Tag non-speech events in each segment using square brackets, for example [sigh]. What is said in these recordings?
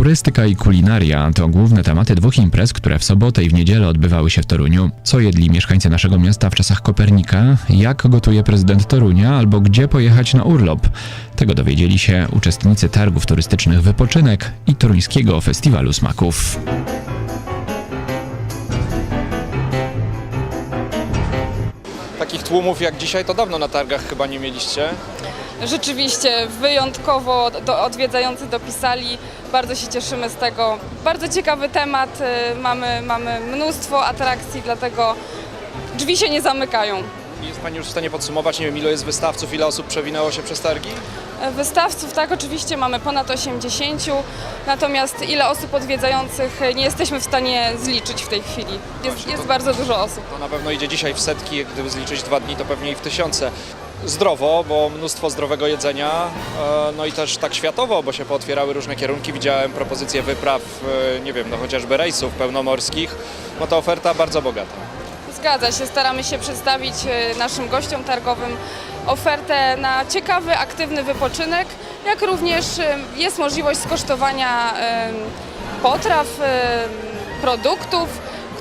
Turystyka i kulinaria to główne tematy dwóch imprez, które w sobotę i w niedzielę odbywały się w Toruniu. Co jedli mieszkańcy naszego miasta w czasach Kopernika, jak gotuje prezydent Torunia albo gdzie pojechać na urlop. Tego dowiedzieli się uczestnicy targów turystycznych Wypoczynek i Toruńskiego Festiwalu Smaków. Takich tłumów jak dzisiaj to dawno na targach chyba nie mieliście. Rzeczywiście wyjątkowo do, odwiedzający dopisali. Bardzo się cieszymy z tego. Bardzo ciekawy temat. y, Mamy, mamy mnóstwo atrakcji, dlatego drzwi się nie zamykają. Jest Pani już w stanie podsumować, nie wiem ile jest wystawców, ile osób przewinęło się przez targi? Wystawców, tak, oczywiście mamy ponad 80, natomiast ile osób odwiedzających y, nie jesteśmy w stanie zliczyć w tej chwili. Jest, Właśnie, jest to- bardzo dużo osób. To na pewno idzie dzisiaj w setki, gdyby zliczyć dwa dni to pewnie i w tysiące. Zdrowo, bo mnóstwo zdrowego jedzenia, e, no i też tak światowo, bo się pootwierały różne kierunki. Widziałem propozycje wypraw, e, nie wiem, no chociażby rejsów pełnomorskich. No to oferta bardzo bogata. Zgadza się, staramy się przedstawić e, naszym gościom targowym ofertę na ciekawy, aktywny wypoczynek, jak również jest możliwość skosztowania potraw, produktów,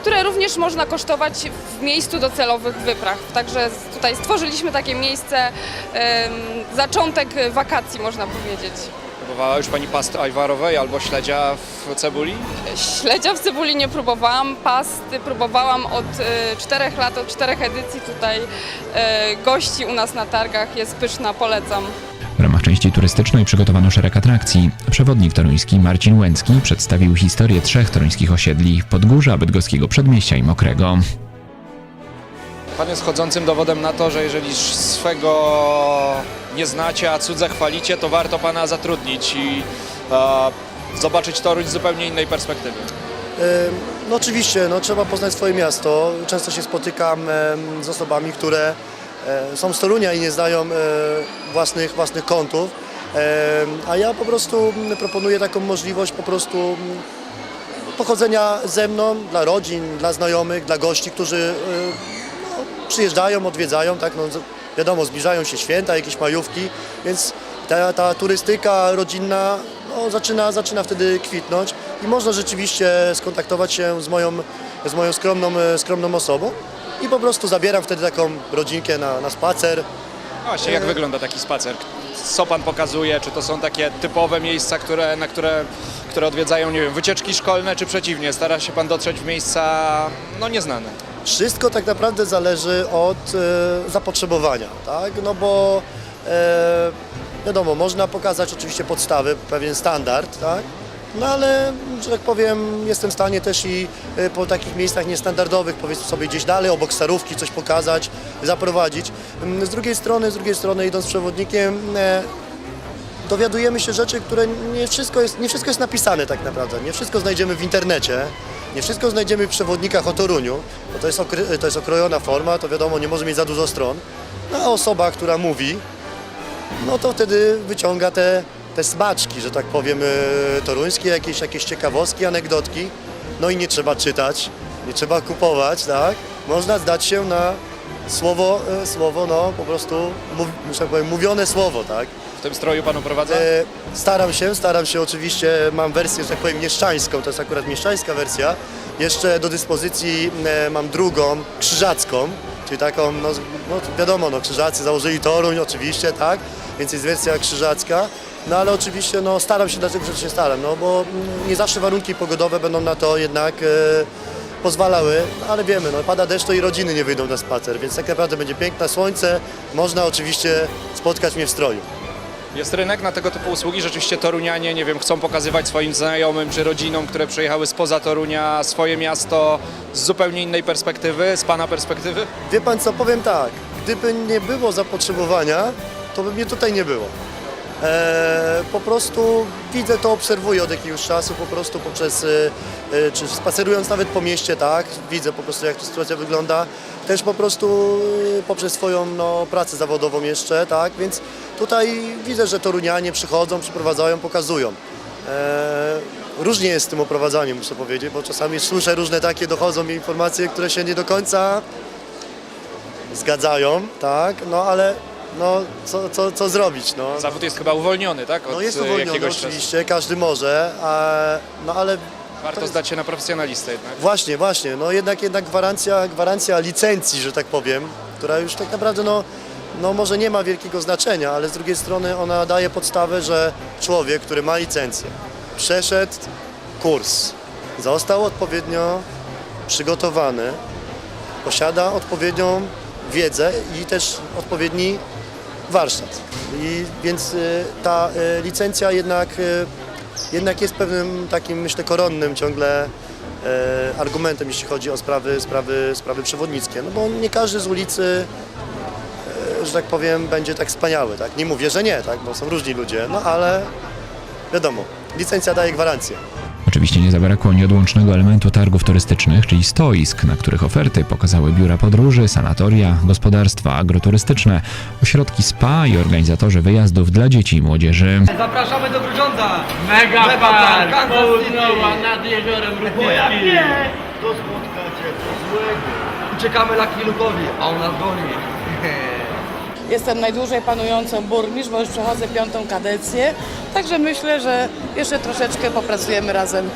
które również można kosztować w miejscu docelowych wypraw. Także tutaj stworzyliśmy takie miejsce, zaczątek wakacji można powiedzieć. Próbowała już Pani pasty ajwarowej albo śledzia w cebuli? Śledzia w cebuli nie próbowałam, pasty próbowałam od e, czterech lat, od czterech edycji tutaj e, gości u nas na targach, jest pyszna, polecam. Części turystycznej przygotowano szereg atrakcji. Przewodnik toruński Marcin Łęcki przedstawił historię trzech toruńskich osiedli Podgórza, Bydgoskiego Przedmieścia i Mokrego. Pan jest chodzącym dowodem na to, że jeżeli swego nie znacie, a cudze chwalicie, to warto Pana zatrudnić i e, zobaczyć Toruń z zupełnie innej perspektywy. E, No oczywiście, no, trzeba poznać swoje miasto. Często się spotykam em, z osobami, które są z Torunia i nie znają e, własnych, własnych kątów. Em, A ja po prostu mm, proponuję taką możliwość po prostu mm, pochodzenia ze mną dla rodzin, dla znajomych, dla gości, którzy e, no, przyjeżdżają, odwiedzają, tak, no, wiadomo, zbliżają się święta, jakieś majówki, więc ta, ta turystyka rodzinna no, zaczyna, zaczyna wtedy kwitnąć i można rzeczywiście skontaktować się z moją, z moją skromną, e, skromną osobą i po prostu zabieram wtedy taką rodzinkę na, na spacer. No właśnie, jak wygląda taki spacer? Co Pan pokazuje? Czy to są takie typowe miejsca, które, na które, które odwiedzają, nie wiem, wycieczki szkolne, czy przeciwnie? Stara się Pan dotrzeć w miejsca, no, nieznane. Wszystko tak naprawdę zależy od e, zapotrzebowania, tak? No bo e, wiadomo, można pokazać oczywiście podstawy, pewien standard, tak? No ale, że tak powiem, jestem w stanie też i e, po takich miejscach niestandardowych, powiedzmy sobie gdzieś dalej, obok starówki coś pokazać, zaprowadzić. Mm, Z drugiej strony, z drugiej strony idąc z przewodnikiem, e, dowiadujemy się rzeczy, które nie wszystko, jest, nie wszystko jest napisane tak naprawdę. Nie wszystko znajdziemy w internecie, nie wszystko znajdziemy w przewodnikach o Toruniu, bo to jest, to jest okrojona forma, to wiadomo, nie może mieć za dużo stron. No a osoba, która mówi, no to wtedy wyciąga te, te smaczki, że tak powiem, e, toruńskie, jakieś, jakieś ciekawostki, anegdotki. No i nie trzeba czytać, nie trzeba kupować, tak? Można zdać się na słowo, e, słowo no po prostu, mów, że tak powiem, mówione słowo, tak? W tym stroju Panu prowadzę? E, Staram się, staram się oczywiście, mam wersję, że tak powiem, mieszczańską, to jest akurat mieszczańska wersja. Jeszcze do dyspozycji e, mam drugą, krzyżacką, czyli taką, no, no wiadomo, no krzyżacy założyli Toruń oczywiście, tak, więc jest wersja krzyżacka. No ale oczywiście no, staram się, dlatego że się staram, no bo nie zawsze warunki pogodowe będą na to jednak e, pozwalały, no, ale wiemy, no, pada deszcz to i rodziny nie wyjdą na spacer, więc tak naprawdę będzie piękne słońce, można oczywiście spotkać mnie w stroju. Jest rynek na tego typu usługi. Rzeczywiście Torunianie, nie wiem, chcą pokazywać swoim znajomym czy rodzinom, które przyjechały spoza Torunia, swoje miasto z zupełnie innej perspektywy, z Pana perspektywy. Wie pan co, powiem tak, gdyby nie było zapotrzebowania, to by mnie tutaj nie było. Eee, po prostu widzę to, obserwuję od jakiegoś czasu, po prostu poprzez, e, e, czy spacerując nawet po mieście, tak, widzę po prostu jak ta sytuacja wygląda, też po prostu e, poprzez swoją no, pracę zawodową jeszcze, tak, więc tutaj widzę, że Torunianie przychodzą, przyprowadzają, pokazują. Eee, Różnie jest z tym oprowadzaniem, muszę powiedzieć, bo czasami słyszę różne takie, dochodzą mi informacje, które się nie do końca zgadzają, tak, no ale no co, co, co zrobić, no. Zawód jest chyba uwolniony, tak? Od No jest e, uwolniony jakiegoś czasu. oczywiście, każdy może, a, no ale Warto zdać się na profesjonalistę jednak. Właśnie, właśnie. No jednak, jednak gwarancja, gwarancja licencji, że tak powiem, która już tak naprawdę no, no może nie ma wielkiego znaczenia, ale z drugiej strony ona daje podstawę, że człowiek, który ma licencję, przeszedł kurs, został odpowiednio przygotowany, posiada odpowiednią wiedzę i też odpowiedni warsztat. I więc y, ta y, licencja jednak, y, jednak jest pewnym takim, myślę, koronnym ciągle argumentem, jeśli chodzi o sprawy, sprawy, sprawy przewodnickie. No bo nie każdy z ulicy, że tak powiem, będzie tak wspaniały. Tak? Nie mówię, że nie, tak? bo są różni ludzie, no ale wiadomo, licencja daje gwarancję. Oczywiście nie zabrakło nieodłącznego elementu targów turystycznych, czyli stoisk, na których oferty pokazały biura podróży, sanatoria, gospodarstwa agroturystyczne, ośrodki spa i organizatorzy wyjazdów dla dzieci i młodzieży. Zapraszamy do Grudziądza! Mega park, City. nad jeziorem nie? To spotkacie coś złego. Uciekamy Lucky Luke'owi, a on nas goni. [laughs] Jestem najdłużej panującą burmistrz, bo już przechodzę piątą kadencję, także myślę, że jeszcze troszeczkę popracujemy razem.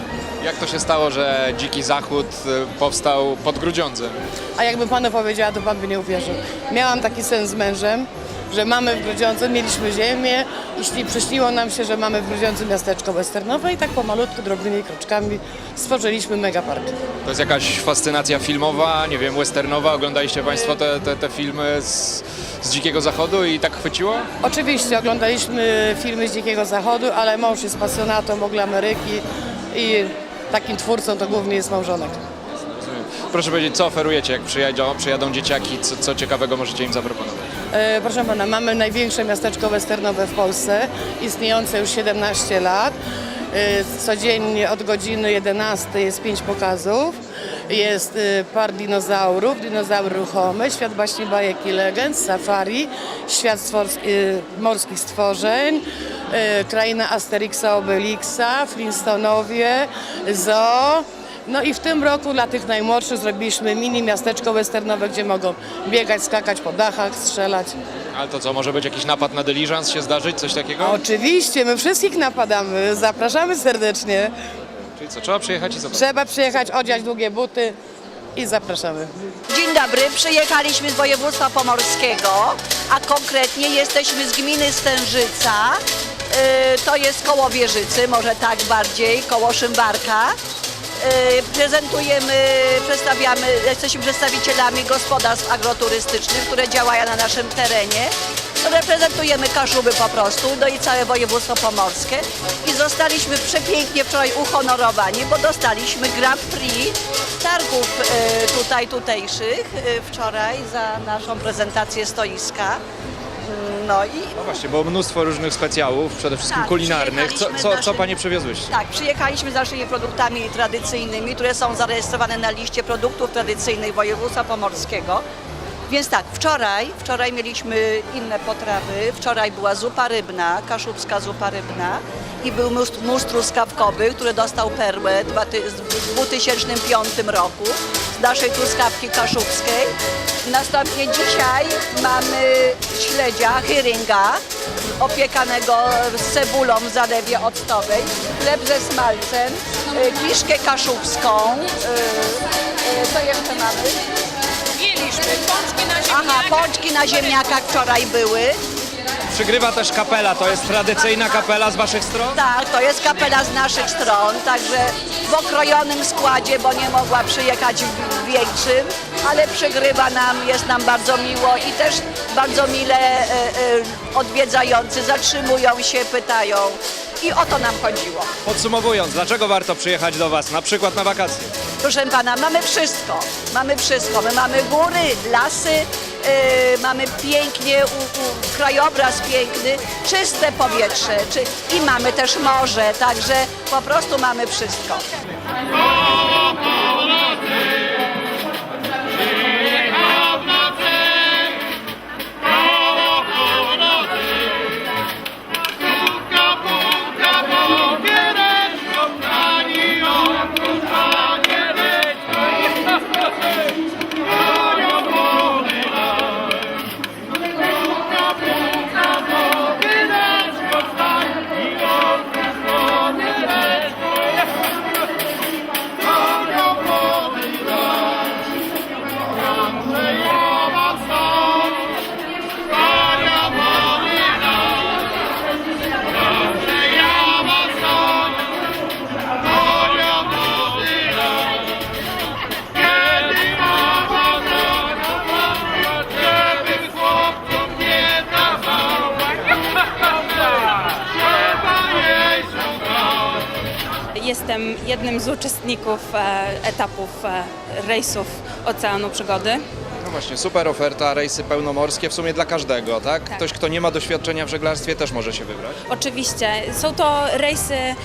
Jak to się stało, że Dziki Zachód e, powstał pod Grudziądzem? A jakbym panu powiedziała, to pan by nie uwierzył. Miałam taki sen z mężem, że mamy w Grudziądzu, mieliśmy ziemię i śni- przyśniło nam się, że mamy w Grudziądzu miasteczko westernowe i tak pomalutku, drobnymi kroczkami stworzyliśmy megapark. To jest jakaś fascynacja filmowa, nie wiem, westernowa. Oglądaliście Państwo te, te, te filmy z, z Dzikiego Zachodu i tak chwyciło? Oczywiście oglądaliśmy filmy z Dzikiego Zachodu, ale mąż jest pasjonatą w ogóle Ameryki i takim twórcą to głównie jest małżonek. Proszę powiedzieć, co oferujecie, jak przyjadą, przyjadą dzieciaki, co, co ciekawego możecie im zaproponować? E, Proszę pana, mamy największe miasteczko westernowe w Polsce, istniejące już 17 lat. E, Codziennie od godziny 11 jest pięć pokazów. Jest e, park dinozaurów, dinozaury ruchome, świat baśni, bajek i legend, safari, świat stwor- morskich stworzeń, kraina Asterixa, Obelixa, Flintstonowie, zoo. No i w tym roku dla tych najmłodszych zrobiliśmy mini miasteczko westernowe, gdzie mogą biegać, skakać po dachach, strzelać. Ale to co, może być jakiś napad na dyliżans się zdarzyć, coś takiego? Oczywiście, my wszystkich napadamy, zapraszamy serdecznie. Czyli co, trzeba przyjechać i zobaczyć. Trzeba przyjechać, odziać długie buty i zapraszamy. Dzień dobry, przyjechaliśmy z województwa pomorskiego, a konkretnie jesteśmy z gminy Stężyca. Yy, To jest koło Wieżycy, może tak bardziej, koło Szymbarka. Yy, Prezentujemy, przedstawiamy, jesteśmy przedstawicielami gospodarstw agroturystycznych, które działają na naszym terenie. Reprezentujemy Kaszuby po prostu, no i całe województwo pomorskie. I zostaliśmy przepięknie wczoraj uhonorowani, bo dostaliśmy Grand Prix targów e, tutaj tutejszych e, wczoraj za naszą prezentację stoiska. No i No właśnie, było mnóstwo różnych specjałów, przede wszystkim Tak, kulinarnych. Co, przyjechaliśmy co, co Panie przywiozłyście? tak, przyjechaliśmy z naszymi produktami tradycyjnymi, które są zarejestrowane na liście produktów tradycyjnych województwa pomorskiego. Więc tak, wczoraj, wczoraj mieliśmy inne potrawy. Wczoraj była zupa rybna, kaszubska zupa rybna i był mus truskawkowy, który dostał perłę w 2005 roku z naszej truskawki kaszubskiej. Następnie dzisiaj mamy śledzia, hyringa, opiekanego z cebulą w zalewie octowej, chleb ze smalcem, y, kiszkę kaszubską. y, y, Co jeszcze mamy? Mieliśmy pączki na Aha, pączki na ziemniakach wczoraj były. Przygrywa też kapela, to jest tradycyjna kapela z Waszych stron? Tak, to jest kapela z naszych stron, także w okrojonym składzie, bo nie mogła przyjechać w większym, ale przygrywa nam, jest nam bardzo miło i też bardzo mile e, e, odwiedzający zatrzymują się, pytają i o to nam chodziło. Podsumowując, dlaczego warto przyjechać do Was, na przykład na wakacje? Proszę pana, mamy wszystko. Mamy wszystko. My mamy góry, lasy, yy, mamy pięknie, u, u, krajobraz piękny, czyste powietrze czy, i mamy też morze, także po prostu mamy wszystko. Jestem jednym z uczestników e, etapów e, rejsów Oceanu Przygody. Właśnie, super oferta, rejsy pełnomorskie w sumie dla każdego, tak? Tak. Ktoś, kto nie ma doświadczenia w żeglarstwie też może się wybrać. Oczywiście są to rejsy e,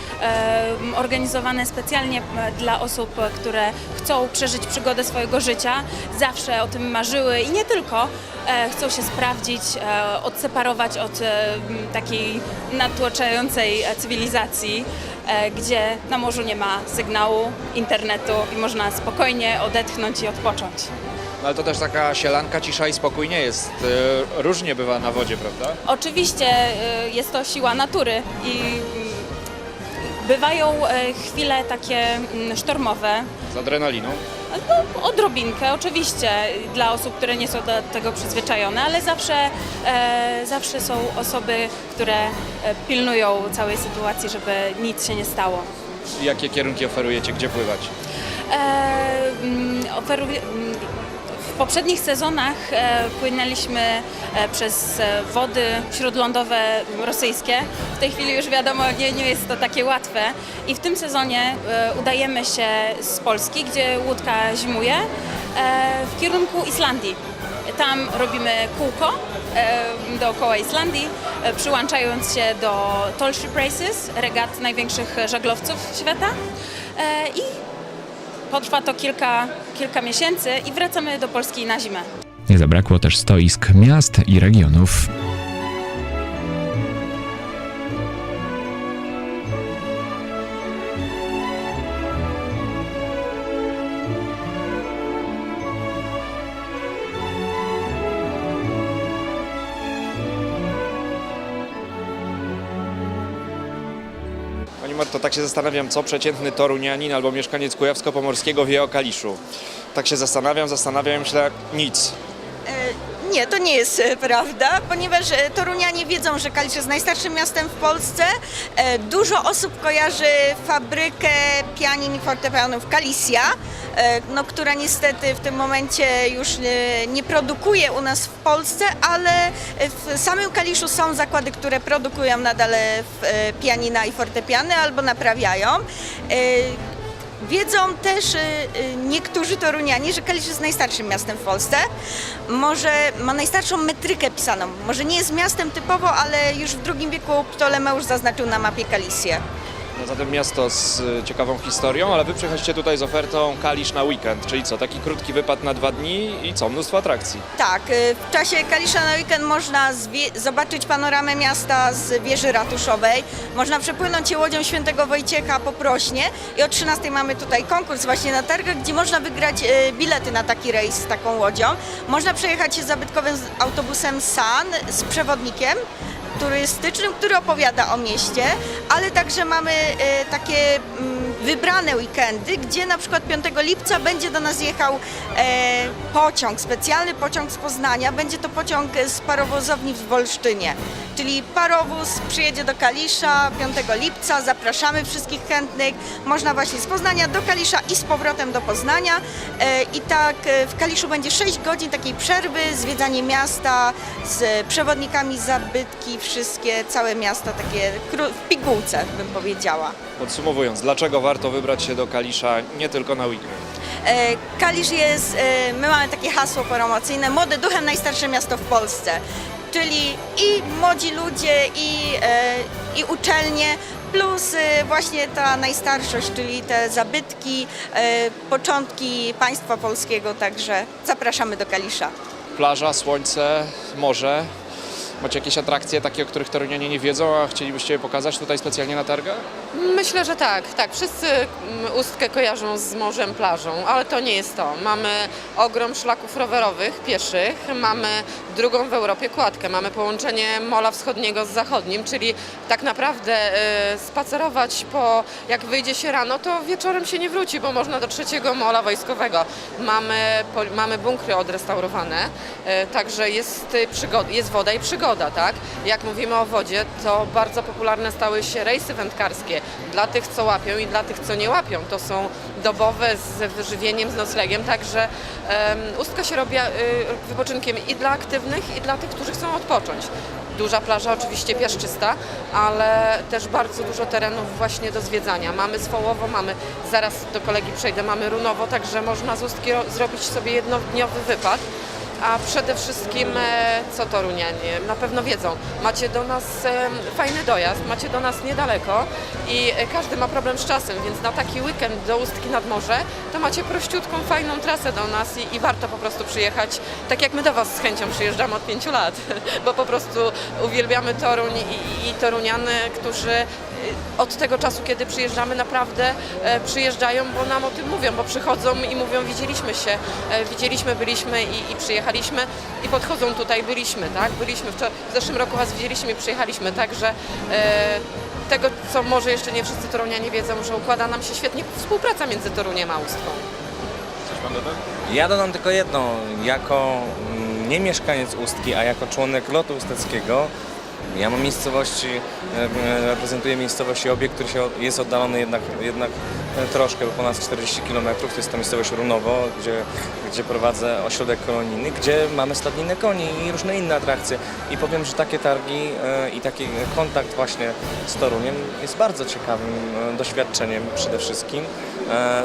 organizowane specjalnie dla osób, które chcą przeżyć przygodę swojego życia, zawsze o tym marzyły i nie tylko. E, chcą się sprawdzić, e, odseparować od e, takiej natłoczającej e, cywilizacji, e, gdzie na morzu nie ma sygnału, internetu i można spokojnie odetchnąć i odpocząć. No ale to też taka sielanka, cisza i spokój nie jest. E, Różnie bywa na wodzie, prawda? Oczywiście y, jest to siła natury i bywają e, chwile takie mm, sztormowe, Z adrenaliną. no, odrobinkę oczywiście dla osób, które nie są do tego przyzwyczajone, ale zawsze, e, zawsze są osoby, które e, pilnują całej sytuacji, żeby nic się nie stało. Jakie kierunki oferujecie, gdzie pływać? E, mm, oferuję- mm, poprzednich sezonach e, płynęliśmy e, przez e, wody śródlądowe rosyjskie. W tej chwili już wiadomo, nie, nie jest to takie łatwe. I w tym sezonie udajemy się z Polski, gdzie łódka zimuje, w kierunku Islandii. Tam robimy kółko dookoła Islandii, przyłączając się do Tall Races, regat największych żaglowców świata. I Potrwa to kilka, kilka miesięcy i wracamy do Polski na zimę. Nie zabrakło też stoisk miast i regionów. Pani Marto, tak się zastanawiam, co przeciętny torunianin albo mieszkaniec Kujawsko-Pomorskiego wie o Kaliszu. Tak się zastanawiam, zastanawiam, myślę, nic. E, Nie, to nie jest e, prawda, ponieważ e, Torunianie wiedzą, że Kalisz jest najstarszym miastem w Polsce. Dużo osób kojarzy fabrykę pianin i fortepianów Kalisja, no, która niestety w tym momencie już e, nie produkuje u nas w Polsce, ale w samym Kaliszu są zakłady, które produkują nadal e, e, pianina i fortepiany albo naprawiają. E, Wiedzą też niektórzy Torunianie, że Kalisz jest najstarszym miastem w Polsce. Może ma najstarszą metrykę pisaną. Może nie jest miastem typowo, ale już w II wieku Ptolemeusz zaznaczył na mapie Kalisję. Zatem miasto z y, ciekawą historią, ale wy przychodzicie tutaj z ofertą Kalisz na weekend, czyli co, taki krótki wypad na dwa dni i co, mnóstwo atrakcji. Tak, y, w czasie Kalisza na weekend można zobaczyć panoramę miasta z wieży ratuszowej. Można przepłynąć się łodzią świętego Wojciecha po Prośnie i o 13 mamy tutaj konkurs właśnie na targach, gdzie można wygrać y, bilety na taki rejs z taką łodzią. Można przejechać się zabytkowym autobusem SAN z przewodnikiem turystycznym, który opowiada o mieście, ale także mamy e, takie mm, wybrane weekendy, gdzie na przykład 5 lipca będzie do nas jechał e, pociąg, specjalny pociąg z Poznania. Będzie to pociąg z parowozowni w Wolsztynie. Czyli parowóz przyjedzie do Kalisza 5 lipca, zapraszamy wszystkich chętnych. Można właśnie z Poznania do Kalisza i z powrotem do Poznania. E, I tak e, w Kaliszu będzie 6 godzin takiej przerwy, zwiedzanie miasta z przewodnikami zabytki, wszystkie, całe miasto takie w pigułce bym powiedziała. Podsumowując, dlaczego warto wybrać się do Kalisza nie tylko na weekend? E, Kalisz jest, e, my mamy takie hasło promocyjne, młode duchem najstarsze miasto w Polsce. Czyli i młodzi ludzie, i, e, i uczelnie, plus e, właśnie ta najstarszość, czyli te zabytki, e, początki państwa polskiego, także zapraszamy do Kalisza. Plaża, słońce, morze. Macie jakieś atrakcje takie, o których Torunianie nie wiedzą, a chcielibyście je pokazać tutaj specjalnie na targach? Myślę, że tak, tak. Wszyscy mm, Ustkę kojarzą z morzem, plażą, ale to nie jest to. Mamy ogrom szlaków rowerowych, pieszych, mamy drugą w Europie kładkę, mamy połączenie Mola Wschodniego z Zachodnim, czyli tak naprawdę e, spacerować po, jak wyjdzie się rano, to wieczorem się nie wróci, bo można do trzeciego Mola Wojskowego. Mamy, mamy bunkry odrestaurowane, e, także jest, y, przygod, jest woda i przygoda, tak? Jak mówimy o wodzie, to bardzo popularne stały się rejsy wędkarskie dla tych, co łapią i dla tych, co nie łapią. To są dobowe z wyżywieniem, z noclegiem, także um, Ustka się robi y, wypoczynkiem i dla aktywnych, i dla tych, którzy chcą odpocząć. Duża plaża, oczywiście piaszczysta, ale też bardzo dużo terenów właśnie do zwiedzania. Mamy Swołowo, mamy, zaraz do kolegi przejdę, mamy Runowo, także można z Ustki ro- zrobić sobie jednodniowy wypad. A przede wszystkim, e, co Torunianie? Na pewno wiedzą, macie do nas e, fajny dojazd, macie do nas niedaleko i e, każdy ma problem z czasem, więc na taki weekend do Ustki nad morze to macie prościutką, fajną trasę do nas i, i warto po prostu przyjechać, tak jak my do Was z chęcią przyjeżdżamy od pięciu lat, [laughs] bo po prostu uwielbiamy Toruń i, i Toruniany, którzy od tego czasu, kiedy przyjeżdżamy, naprawdę przyjeżdżają, bo nam o tym mówią, bo przychodzą i mówią, widzieliśmy się, widzieliśmy, byliśmy i, i przyjechaliśmy i podchodzą tutaj, byliśmy, tak, byliśmy, w, w zeszłym roku Was widzieliśmy i przyjechaliśmy, także e, tego, co może jeszcze nie wszyscy Torunianie wiedzą, że układa nam się świetnie współpraca między Toruniem a Ustką. Ja dodam tylko jedno. Jako mm, nie mieszkaniec Ustki, a jako członek lotu usteckiego, ja mam miejscowości, e, reprezentuję miejscowości obiekt, który się jest oddalony jednak, jednak e, troszkę, bo ponad 40 km. To jest to miejscowość Runowo, gdzie, gdzie prowadzę ośrodek kolonijny, gdzie mamy stadninę koni i różne inne atrakcje. I powiem, że takie targi e, i taki kontakt właśnie z Toruniem jest bardzo ciekawym doświadczeniem przede wszystkim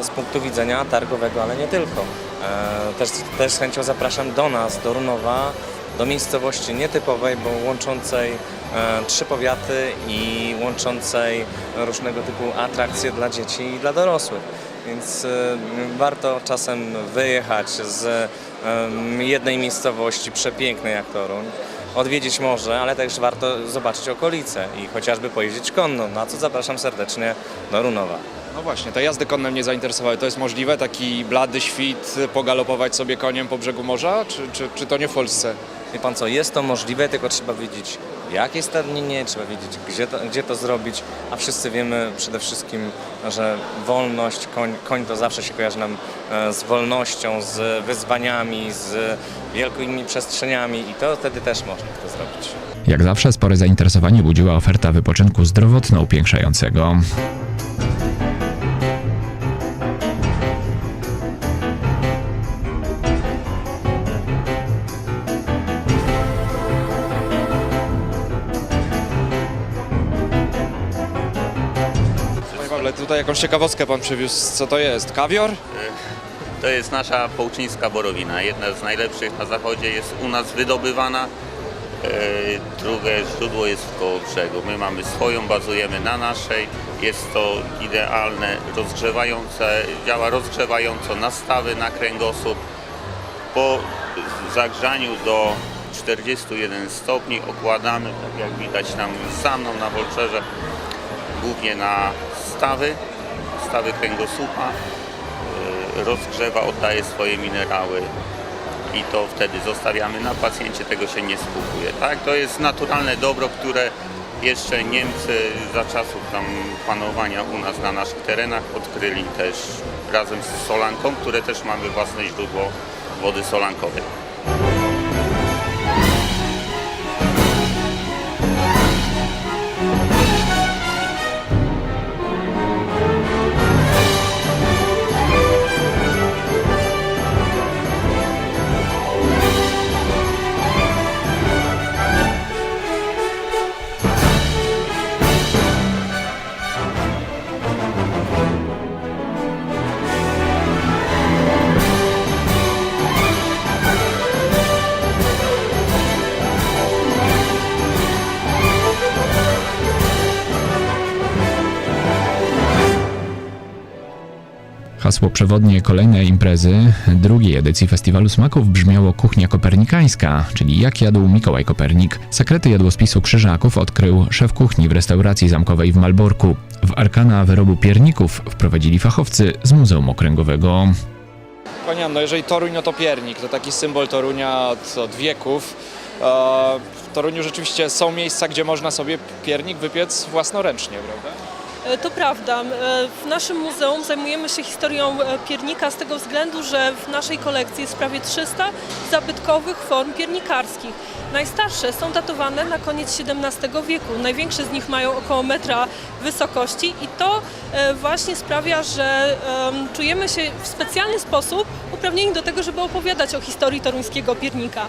z punktu widzenia targowego, ale nie tylko. Też, też z chęcią zapraszam do nas, do Runowa, do miejscowości nietypowej, bo łączącej e, trzy powiaty i łączącej różnego typu atrakcje dla dzieci i dla dorosłych. Więc e, warto czasem wyjechać z e, jednej miejscowości przepięknej jak Toruń, odwiedzić morze, ale też warto zobaczyć okolice i chociażby pojeździć konno, na co zapraszam serdecznie do Runowa. No właśnie, te jazdy konne mnie zainteresowały. To jest możliwe, taki blady świt, pogalopować sobie koniem po brzegu morza, czy, czy, czy to nie w Polsce? Wie pan co, jest to możliwe, tylko trzeba wiedzieć w jakiej stadninie, trzeba wiedzieć gdzie to, gdzie to zrobić, a wszyscy wiemy przede wszystkim, że wolność, koń, koń to zawsze się kojarzy nam e, z wolnością, z wyzwaniami, z wielkimi przestrzeniami i to wtedy też można to zrobić. Jak zawsze spore zainteresowanie budziła oferta wypoczynku zdrowotno-upiększającego. Panie tutaj jakąś ciekawostkę pan przywiózł. Co to jest? Kawior? To jest nasza połczyńska borowina, jedna z najlepszych na zachodzie, jest u nas wydobywana. E, Drugie źródło jest koło brzegu. My mamy swoją, bazujemy na naszej. Jest to idealne, rozgrzewające, działa rozgrzewająco na stawy, na kręgosłup. Po zagrzaniu do 41 stopni okładamy, tak jak widać tam za mną na Wolczerze, głównie na stawy, stawy kręgosłupa y, rozgrzewa, oddaje swoje minerały i to wtedy zostawiamy na pacjencie, tego się nie spłukuje. Tak? To jest naturalne dobro, które jeszcze Niemcy za czasów tam panowania u nas na naszych terenach odkryli też razem z solanką, które też mamy własne źródło wody solankowej. Hasło przewodnie kolejnej imprezy drugiej edycji Festiwalu Smaków brzmiało Kuchnia Kopernikańska, czyli jak jadł Mikołaj Kopernik. Sekrety jadłospisu krzyżaków odkrył szef kuchni w restauracji zamkowej w Malborku. W arkana wyrobu pierników wprowadzili fachowcy z Muzeum Okręgowego. Pani Anno, jeżeli Toruń, no to piernik, to taki symbol Torunia od, od wieków. E, W Toruniu rzeczywiście są miejsca, gdzie można sobie piernik wypiec własnoręcznie, prawda? E, To prawda. E, W naszym muzeum zajmujemy się historią e, piernika z tego względu, że w naszej kolekcji jest prawie 300 zabytkowych form piernikarskich. Najstarsze są datowane na koniec XVII wieku. Największe z nich mają około metra wysokości i to właśnie sprawia, że em, czujemy się w specjalny sposób uprawnieni do tego, żeby opowiadać o historii toruńskiego piernika.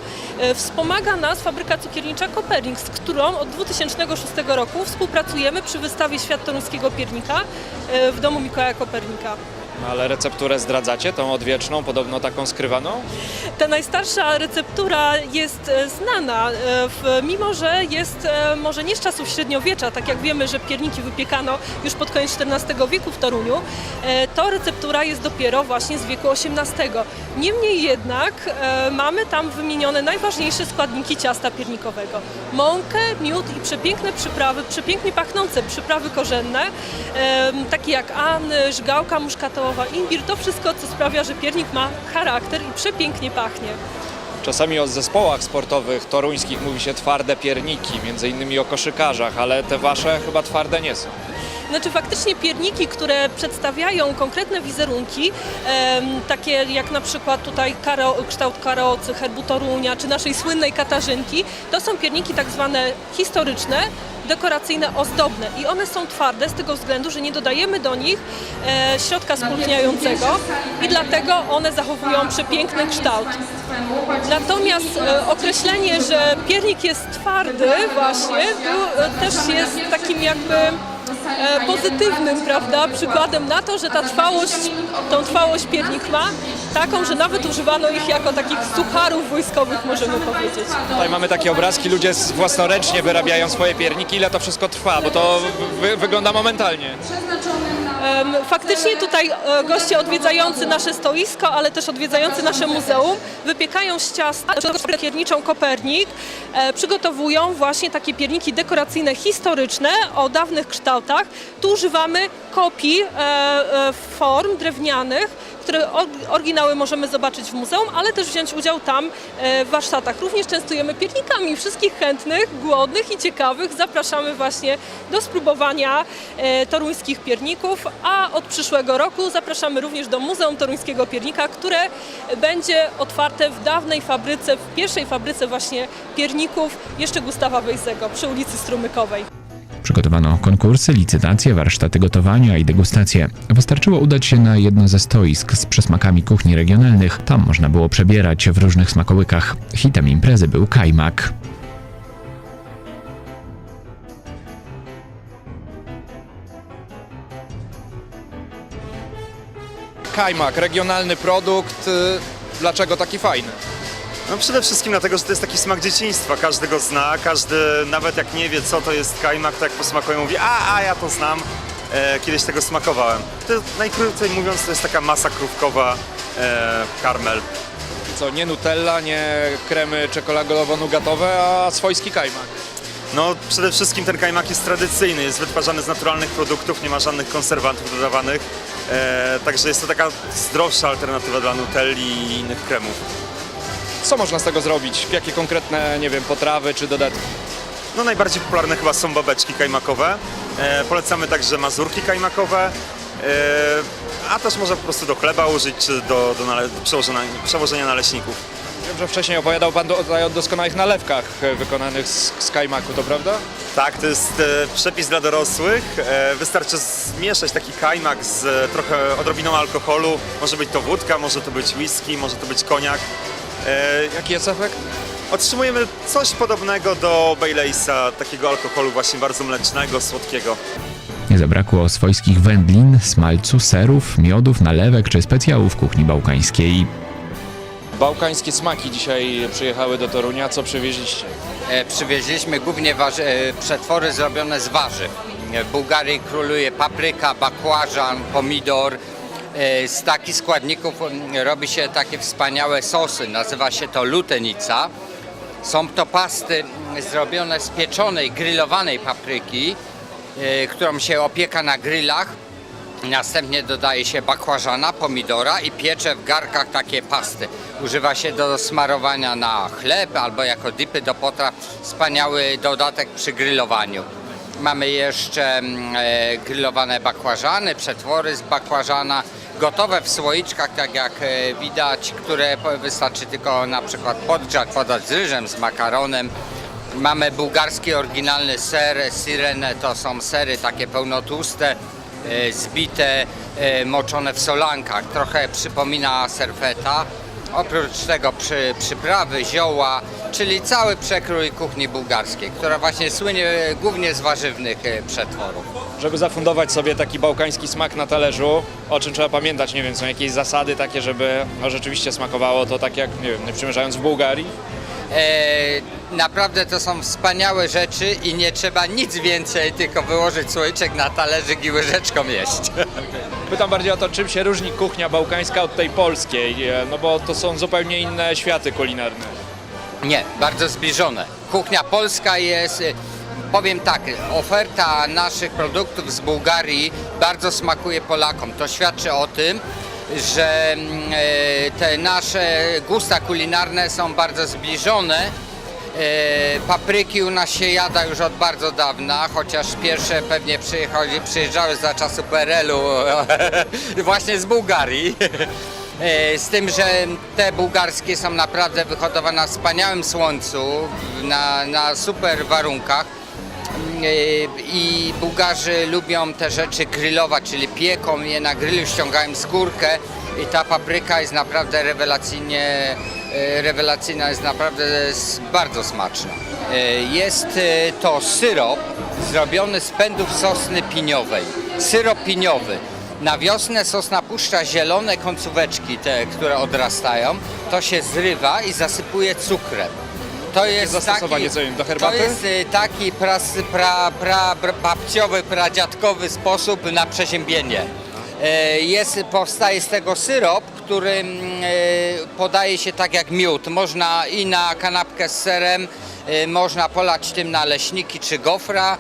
Wspomaga nas fabryka cukiernicza Kopernik, z którą od 2006 roku współpracujemy przy wystawie Świat Toruńskiego E, w domu Mikołaja Kopernika. No, ale recepturę zdradzacie, tą odwieczną, podobno taką skrywaną? Ta najstarsza receptura jest e, znana, e, mimo że jest e, może nie z czasów średniowiecza, tak jak wiemy, że pierniki wypiekano już pod koniec XIV wieku w Toruniu, to receptura jest dopiero właśnie z wieku XVIII. Niemniej jednak mamy tam wymienione najważniejsze składniki ciasta piernikowego. Mąkę, miód i przepiękne przyprawy, przepięknie pachnące przyprawy korzenne, takie jak an, żgałka muszkatołowa, imbir, to wszystko, co sprawia, że piernik ma charakter i przepięknie pachnie. Czasami o zespołach sportowych toruńskich mówi się twarde pierniki, między innymi o koszykarzach, ale te wasze chyba twarde nie są. Znaczy faktycznie pierniki, które przedstawiają konkretne wizerunki, takie jak na przykład tutaj karo, kształt karocy, herbu Torunia, czy naszej słynnej Katarzynki, to są pierniki tak zwane historyczne, dekoracyjne, ozdobne i one są twarde z tego względu, że nie dodajemy do nich e, środka spulchniającego i dlatego one zachowują przepiękny kształt. Natomiast e, określenie, że piernik jest twardy właśnie, e, też jest takim jakby pozytywnym, prawda, przykładem na to, że ta trwałość, tą trwałość piernik ma, taką, że nawet używano ich jako takich sucharów wojskowych, możemy powiedzieć. Tutaj mamy takie obrazki, ludzie własnoręcznie wyrabiają swoje pierniki, ile to wszystko trwa, bo to wy, wygląda momentalnie. Faktycznie tutaj e, goście odwiedzający nasze stoisko, ale też odwiedzający nasze muzeum wypiekają z ciasta pierniczą Kopernik, e, przygotowują właśnie takie pierniki dekoracyjne historyczne o dawnych kształtach. Tu używamy kopii e, form drewnianych, które or- oryginały możemy zobaczyć w muzeum, ale też wziąć udział tam e, w warsztatach. Również częstujemy piernikami. Wszystkich chętnych, głodnych i ciekawych zapraszamy właśnie do spróbowania e, toruńskich pierników, a od przyszłego roku zapraszamy również do Muzeum Toruńskiego Piernika, które będzie otwarte w dawnej fabryce, w pierwszej fabryce właśnie pierników jeszcze Gustawa Wejzego przy ulicy Strumykowej. Przygotowano konkursy, licytacje, warsztaty gotowania i degustacje. Wystarczyło udać się na jedno ze stoisk z przysmakami kuchni regionalnych. Tam można było przebierać w różnych smakołykach. Hitem imprezy był kajmak. Kajmak, regionalny produkt, y, dlaczego taki fajny? No przede wszystkim dlatego, że to jest taki smak dzieciństwa. Każdy go zna, każdy nawet jak nie wie co to jest kajmak, to jak posmakuje mówi, a, a ja to znam. E, kiedyś tego smakowałem. To najkrócej mówiąc to jest taka masa krówkowa, e, karmel. Co, nie Nutella, nie kremy czekoladowo-nugatowe, a swojski kajmak. No przede wszystkim ten kajmak jest tradycyjny, jest wytwarzany z naturalnych produktów, nie ma żadnych konserwantów dodawanych. E, także jest to taka zdrowsza alternatywa dla Nutelli i innych kremów. Co można z tego zrobić? Jakie konkretne, nie wiem, potrawy czy dodatki? No najbardziej popularne chyba są babeczki kajmakowe. E, polecamy także mazurki kajmakowe. E, a też można po prostu do chleba użyć, czy do, do, nale- przełożenia, przełożenia naleśników. Wiem, że wcześniej opowiadał Pan do, o doskonałych nalewkach e, wykonanych z, z kajmaku, to prawda? Tak, to jest e, przepis dla dorosłych. E, wystarczy zmieszać taki kajmak z e, trochę odrobiną alkoholu. Może być to wódka, może to być whisky, może to być koniak. E, Jaki jest efekt? otrzymujemy coś podobnego do Baileysa, takiego alkoholu właśnie bardzo mlecznego, słodkiego. Nie zabrakło swojskich wędlin, smalcu, serów, miodów, nalewek czy specjałów kuchni bałkańskiej. Bałkańskie smaki dzisiaj przyjechały do Torunia. Co przywieźliście? E, Przywieźliśmy głównie warzy- e, przetwory zrobione z warzyw. E, W Bułgarii króluje papryka, bakłażan, pomidor. E, Z takich składników mm, robi się takie wspaniałe sosy. Nazywa się to lutenica. Są to pasty mm, zrobione z pieczonej, grillowanej papryki, e, którą się opieka na grillach. Następnie dodaje się bakłażana, pomidora i piecze w garkach takie pasty. Używa się do smarowania na chleb albo jako dipy do potraw. Wspaniały dodatek przy grillowaniu. Mamy jeszcze mm, e, grillowane bakłażany, przetwory z bakłażana, gotowe w słoiczkach, tak jak e, widać, które wystarczy tylko na przykład podgrzać, podać z ryżem, z makaronem. Mamy bułgarski oryginalny ser, sirene to są sery takie pełnotłuste, e, zbite, e, moczone w solankach. Trochę przypomina serfeta. Oprócz tego przy, przyprawy, zioła, czyli cały przekrój kuchni bułgarskiej, która właśnie słynie głównie z warzywnych przetworów. Żeby zafundować sobie taki bałkański smak na talerzu, o czym trzeba pamiętać, nie wiem, są jakieś zasady takie, żeby no, rzeczywiście smakowało to tak jak, nie wiem, nie przymierzając w Bułgarii? E, naprawdę to są wspaniałe rzeczy i nie trzeba nic więcej, tylko wyłożyć słoiczek na talerzyk i łyżeczką jeść. [laughs] Pytam bardziej o to, czym się różni kuchnia bałkańska od tej polskiej, e, no bo to są zupełnie inne światy kulinarne. Nie, bardzo zbliżone. Kuchnia polska jest, y, powiem tak, oferta naszych produktów z Bułgarii bardzo smakuje Polakom. To świadczy o tym, że mm, e, te nasze gusta kulinarne są bardzo zbliżone. E, Papryki u nas się jada już od bardzo dawna, chociaż pierwsze pewnie przyjeżdżały za czasu PRL-u [laughs] właśnie z Bułgarii. E, Z tym, że te bułgarskie są naprawdę wyhodowane na wspaniałym słońcu, na, na super warunkach. E, I Bułgarzy lubią te rzeczy grillować, czyli pieką je na grillu, ściągają skórkę i ta papryka jest naprawdę rewelacyjnie, e, rewelacyjna, jest naprawdę bardzo smaczna. E, Jest to syrop zrobiony z pędów sosny piniowej. Syrop piniowy. Na wiosnę sosna puszcza zielone końcóweczki, te, które odrastają. To się zrywa i zasypuje cukrem. To jest zastosowanie, taki, co wiem, do herbaty? To jest y, taki pras, pra, pra, pra, babciowy, pradziadkowy sposób na przeziębienie. E, Jest, powstaje z tego syrop, który mm, e, podaje się tak jak miód. Można i na kanapkę z serem, można polać tym naleśniki czy gofra.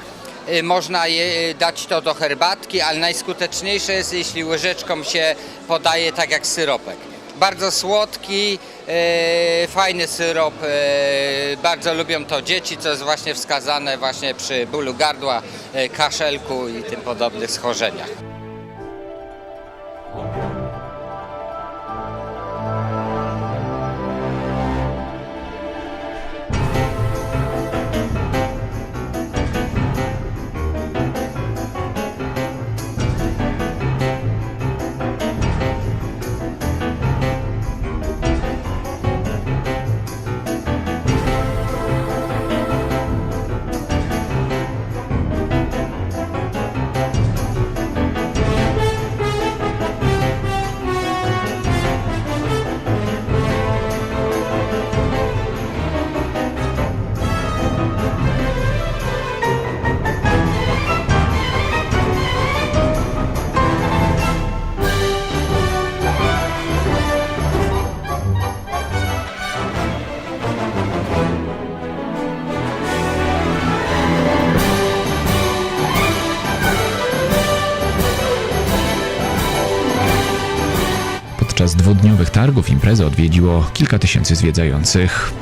Można je, dać to do herbatki, ale najskuteczniejsze jest, jeśli łyżeczką się podaje tak jak syropek. Bardzo słodki, e, fajny syrop. E, bardzo lubią to dzieci, co jest właśnie wskazane właśnie przy bólu gardła, e, kaszelku i tym podobnych schorzeniach. Dwudniowych targów imprezę odwiedziło kilka tysięcy zwiedzających.